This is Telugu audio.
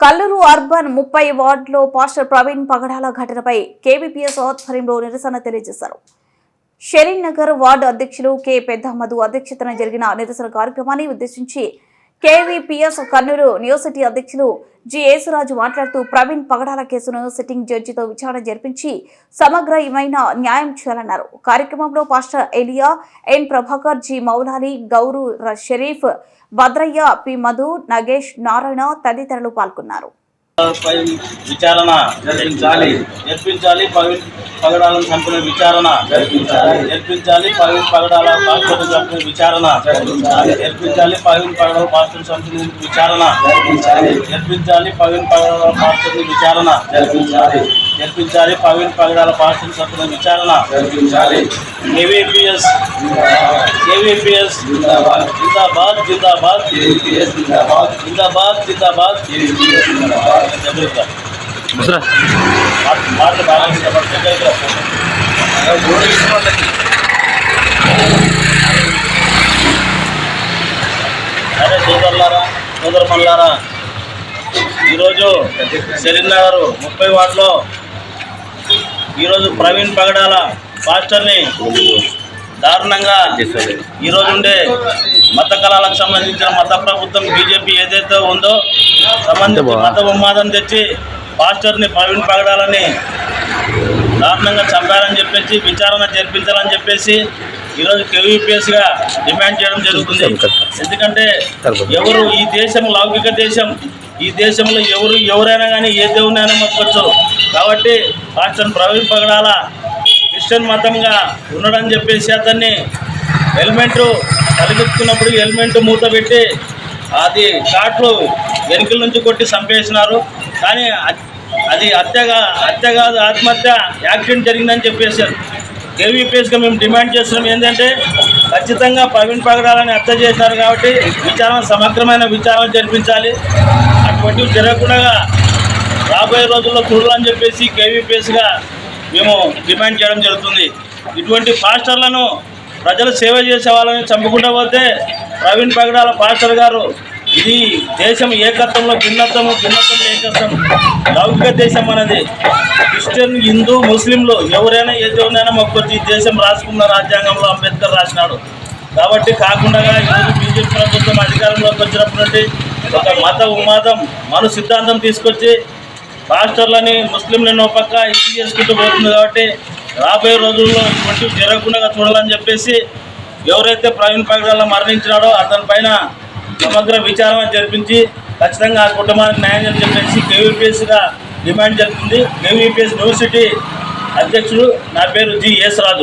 కల్లూరు అర్బన్ ముప్పై వార్డులో పాస్టర్ ప్రవీణ్ పగడాల ఘటనపై కేవీపీఎస్ ఆధ్వర్యంలో నిరసన తెలియజేశారు. షరీన్ నగర్ వార్డు అధ్యక్షులు కె. పెద్దమ్మదు అధ్యక్షతన జరిగిన నిరసన కార్యక్రమాన్ని ఉద్దేశించి కేవీపీఎస్ కన్నూరు యూనివర్సిటీ అధ్యక్షులు జి యేసురాజు మాట్లాడుతూ ప్రవీణ్ పగడాల కేసును సిట్టింగ్ జడ్జితో విచారణ జరిపించి సమగ్రమైన న్యాయం చేయాలన్నారు. కార్యక్రమంలో pastor Eliya N Prabhakar G Moulali Gouru ర- షరీఫ్ భద్రయ్య పి మధు నగేష్ నారాయణ తదితరులు పాల్గొన్నారు. పై విచారణ జరిపించాలి. జరిపించాలి పగడాలను చంపిన విచారణ జరిపించాలి పవిన్ పగడాల పాస్టర్ చంపిన విచారణ జరిపించాలి పవిన్ పగడాల పాస్టర్ చంపిన విచారణ జరిపించాలి పవిన్ పగడాల పాస్టర్ విచారణ జరిపించాలి జరిపించాలి పవిన్ పగడాల పాస్టర్ చంపిన విచారణ. జరిపించాలి ఏవిపిఎస్ ఏవిపిఎస్ జిందాబాద్. జిందాబాద్ జిందాబాద్. జిందాబాద్. జిందాబాద్ జిందాబాద్. జరుగుతా మాటలు బాగా. అరే సోదరులారా సోదరమల్లారా ఈరోజు నగర్ ముప్పై వార్డులో ఈరోజు ప్రవీణ్ పగడాల పాస్టర్ని దారుణంగా ఈరోజు ఉండే మత కళాలకు సంబంధించిన మత ప్రభుత్వం బీజేపీ ఏదైతే ఉందో సంబంధించి మత ఉన్మాదం తెచ్చి పాస్టర్ని ప్రవీణ్ పగడాలని దారుణంగా చంపారని చెప్పేసి విచారణ జరిపించాలని చెప్పేసి ఈరోజు కేవీపీఎస్గా డిమాండ్ చేయడం జరుగుతుంది. ఎందుకంటే ఎవరు ఈ దేశం లౌకిక దేశం ఈ దేశంలో ఎవరు ఎవరైనా కానీ ఏ దేవునైనా మొక్కచ్చు. కాబట్టి పాస్టర్ ప్రవీణ్ పగడాల క్రిస్టియన్ మతంగా ఉన్నాడని చెప్పేసి అతన్ని హెల్మెట్ తలకెత్తుకున్నప్పుడు హెల్మెట్ మూత పెట్టి అది కాట్లు వెనుకల నుంచి కొట్టి చంపేసినారు. కానీ అది హత్యగా హత్య కాదు ఆత్మహత్య యాక్సిడెంట్ జరిగిందని చెప్పేశారు. కేవీపీఎస్గా మేము డిమాండ్ చేస్తున్నాం ఏంటంటే ఖచ్చితంగా ప్రవీణ్ పగడాలని హత్య చేశారు కాబట్టి విచారణ సమగ్రమైన విచారణ జరిపించాలి. అటువంటివి జరగకుండా రాబోయే రోజుల్లో చూడాలని చెప్పేసి కేవీపీఎస్గా మేము డిమాండ్ చేయడం జరుగుతుంది. ఇటువంటి పాస్టర్లను ప్రజలు సేవ చేసే వాళ్ళని చంపుకుంటూ పోతే ప్రవీణ్ పగడాల పాస్టర్ గారు ఇది దేశం ఏకత్వంలో భిన్నత్వం భిన్నత్వంలో ఏకత్వం. లౌకిక దేశం అనేది క్రిస్టియన్ హిందూ ముస్లింలు ఎవరైనా ఏ దేవునైనా మొక్కొచ్చి ఈ దేశం రాసుకున్న రాజ్యాంగంలో అంబేద్కర్ రాసినాడు. కాబట్టి కాకుండా ఈరోజు బీజేపీ ప్రభుత్వం అధికారంలోకి వచ్చినప్పుడు ఒక మత ఉన్మాదం మను సిద్ధాంతం తీసుకొచ్చి పాస్టర్లని ముస్లింలను పక్క ఇది చేసుకుంటూ పోతుంది కాబట్టి రాబోయే రోజుల్లో ఇటువంటివి జరగకుండా చూడాలని చెప్పేసి ఎవరైతే ప్రవీణ్ పగడాల మరణించినాడో అతని పైన సమగ్ర విచారణ జరిపించి ఖచ్చితంగా ఆ కుటుంబానికి న్యాయం అని చెప్పేసి కేవీపీఎస్గా డిమాండ్ జరుగుతుంది. కేవీపీఎస్ యూనివర్సిటీ అధ్యక్షుడు నా పేరు జి ఎస్ రాజు.